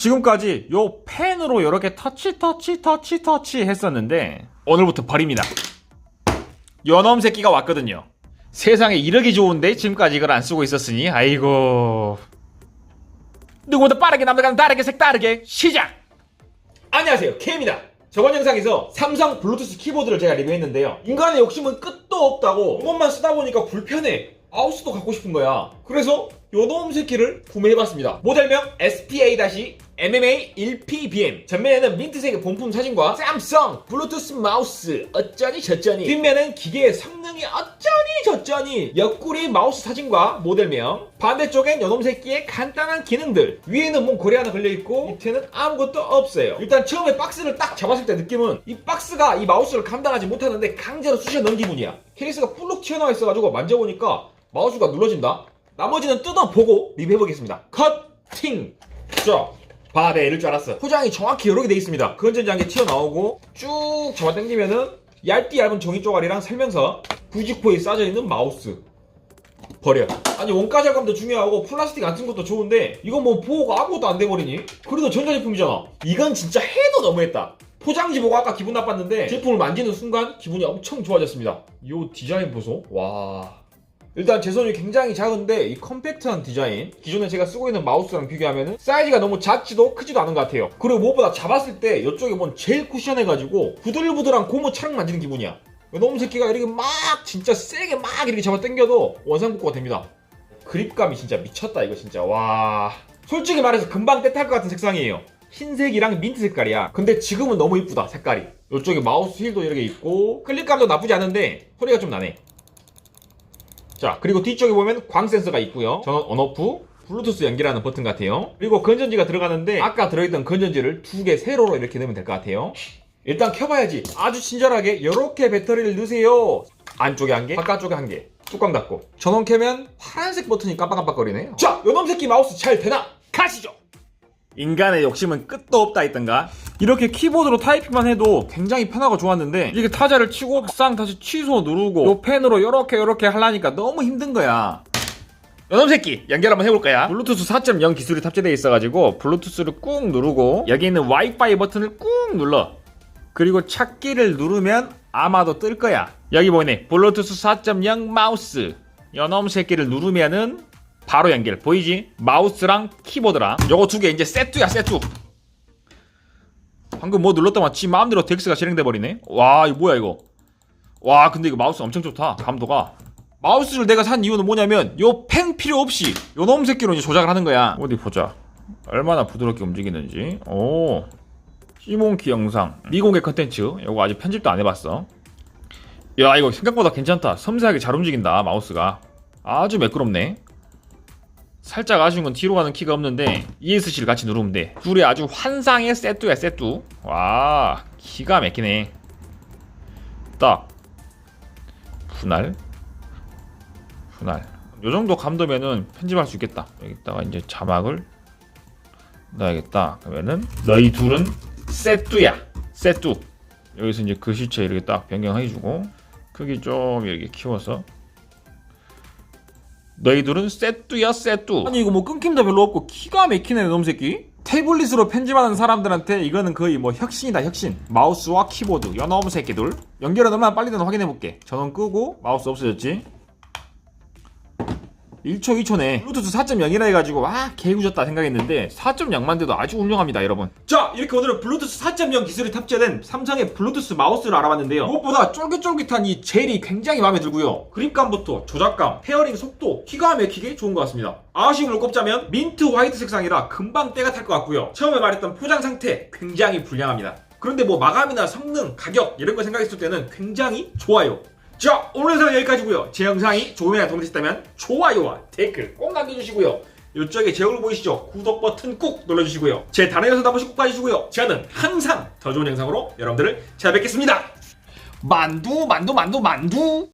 지금까지 요 펜으로 이렇게 터치 터치 터치 터치 했었는데 오늘부터 버립니다. 요놈 새끼가 왔거든요. 세상에 이러기 좋은데 지금까지 이걸 안 쓰고 있었으니 아이고. 누구보다 빠르게 남들과는 다르게 색다르게. 시작! 안녕하세요. K입니다. 저번 영상에서 삼성 블루투스 키보드를 제가 리뷰했는데요. 인간의 욕심은 끝도 없다고 이것만 쓰다 보니까 불편해. 마우스도 갖고 싶은 거야. 그래서 요놈 새끼를 구매해봤습니다. 모델명 SPA-MMA1PBM 전면에는 민트색의 본품 사진과 삼성 블루투스 마우스 어쩌니 저쩌니. 뒷면은 기계의 성능이 어쩌니 저쩌니. 옆구리 마우스 사진과 모델명. 반대쪽엔 요놈 새끼의 간단한 기능들. 위에는 뭔 고리 하나 걸려있고 밑에는 아무것도 없어요. 일단 처음에 박스를 딱 잡았을 때 느낌은 이 박스가 이 마우스를 감당하지 못하는데 강제로 쑤셔 넣은 기분이야. 케이스가 풀룩 튀어나와 있어가지고 만져보니까 마우스가 눌러진다. 나머지는 뜯어보고 리뷰해보겠습니다. 커팅 자 바에 이럴 줄 알았어 포장이 정확히 개돼 있습니다 건전지 한 개 튀어나오고 쭉 잡아당기면은 얇디 얇은 종이 쪼가리랑 설명서 부직포에 싸져 있는 마우스 버려. 아니 원가 절감도 중요하고 플라스틱 안 쓴 것도 좋은데 이건 뭐 보호가 아무것도 안 돼버리니? 그래도 전자제품이잖아. 이건 진짜 해도 너무했다. 포장지 보고 아까 기분 나빴는데 제품을 만지는 순간 기분이 엄청 좋아졌습니다. 이 디자인 보소. 와. 일단 제 손이 굉장히 작은데 이 컴팩트한 디자인 기존에 제가 쓰고 있는 마우스랑 비교하면 사이즈가 너무 작지도 크지도 않은 것 같아요. 그리고 무엇보다 잡았을 때 이쪽에 뭔 제일 쿠션해가지고 부들부들한 고무 차랑 만지는 기분이야. 너무 새끼가 이렇게 막 진짜 세게 막 이렇게 잡아 당겨도 원상복구가 됩니다. 그립감이 진짜 미쳤다 이거 진짜. 와. 솔직히 말해서 금방 떼탈 것 같은 색상이에요. 흰색이랑 민트 색깔이야. 근데 지금은 너무 이쁘다 색깔이. 이쪽에 마우스 힐도 이렇게 있고 클릭감도 나쁘지 않은데 소리가 좀 나네 자 그리고 뒤쪽에 보면 광 센서가 있고요. 저는 온오프 블루투스 연결하는 버튼 같아요. 그리고 건전지가 들어가는데 아까 들어있던 건전지를 두 개 세로로 이렇게 넣으면 될 것 같아요. 일단 켜봐야지. 아주 친절하게 이렇게 배터리를 넣으세요. 안쪽에 한개 바깥쪽에 한개. 뚜껑 닫고. 전원 켜면 파란색 버튼이 깜빡깜빡거리네 자 요놈 새끼 마우스 잘 되나? 가시죠 인간의 욕심은 끝도 없다 했던가? 이렇게 키보드로 타이핑만 해도 굉장히 편하고 좋았는데 이게 타자를 치고 막상 다시 취소 누르고 요 펜으로 이렇게 이렇게 하려니까 너무 힘든 거야. 요놈 새끼 연결 한번 해볼 거야. 블루투스 4.0 기술이 탑재되어 있어가지고 블루투스를 꾹 누르고 여기 있는 와이파이 버튼을 꾹 눌러. 그리고 찾기를 누르면 아마도 뜰 거야. 여기 보이네. 블루투스 4.0 마우스. 요놈 새끼를 누르면은 바로 연결. 보이지? 마우스랑 키보드랑. 요거 두 개 이제 세트야 세트. 방금 뭐 눌렀더만 지 마음대로 덱스가 실행돼 버리네. 와 이거 뭐야 이거? 와 근데 이거 마우스 엄청 좋다 감도가. 마우스를 내가 산 이유는 뭐냐면 요 펜 필요 없이 요 놈 새끼로 이제 조작을 하는 거야. 어디 보자. 얼마나 부드럽게 움직이는지. 오. 시몬키 영상. 미공개 컨텐츠. 요거 아직 편집도 안 해봤어. 야 이거 생각보다 괜찮다. 섬세하게 잘 움직인다 마우스가. 아주 매끄럽네 살짝 아쉬운 건 뒤로 가는 키가 없는데 ESC를 같이 누르면 돼. 둘이 아주 환상의 세뚜야 세뚜 와 기가 막히네. 딱. 분할. 분할. 요 정도 감도면은 편집할 수 있겠다. 여기다가 이제 자막을 넣어야겠다. 그러면은 너희 둘은 세뚜야. 세뚜 여기서 이제 글씨체 이렇게 딱 변경해주고 크기 좀 이렇게 키워서 너희들은 세뚜야 세뚜. 아니 이거 뭐 끊김도 별로 없고 키가 막히네 놈 새끼. 태블릿으로 편집하는 사람들한테 이거는 거의 뭐 혁신이다 혁신. 마우스와 키보드 여놈 새끼들. 연결은 얼마나 빨리 되나 확인해볼게. 전원 끄고 마우스 없어졌지 1초 2초네. 블루투스 4.0이라 해가지고 아 개구졌다 생각했는데 4.0만 돼도 아주 훌륭합니다 여러분. 자 이렇게 오늘은 블루투스 4.0 기술이 탑재된 삼성의 블루투스 마우스를 알아봤는데요. 무엇보다 쫄깃쫄깃한 이 젤이 굉장히 마음에 들고요. 그립감부터 조작감 페어링 속도 기가 막히게 좋은 것 같습니다. 아쉬움을 꼽자면 민트 화이트 색상이라 금방 때가 탈 것 같고요. 처음에 말했던 포장 상태 굉장히 불량합니다. 그런데 뭐 마감이나 성능 가격 이런 거 생각했을 때는 굉장히 좋아요 자 오늘 영상은 여기까지고요. 제 영상이 조금이나 도움이 됐다면 좋아요와 댓글 꼭 남겨주시고요. 이쪽에 제 얼굴 보이시죠? 구독 버튼 꾹 눌러주시고요. 제 다른 영상도 한 번씩 꼭 봐주시고요. 저는 항상 더 좋은 영상으로 여러분들을 찾아뵙겠습니다. 만두 만두 만두 만두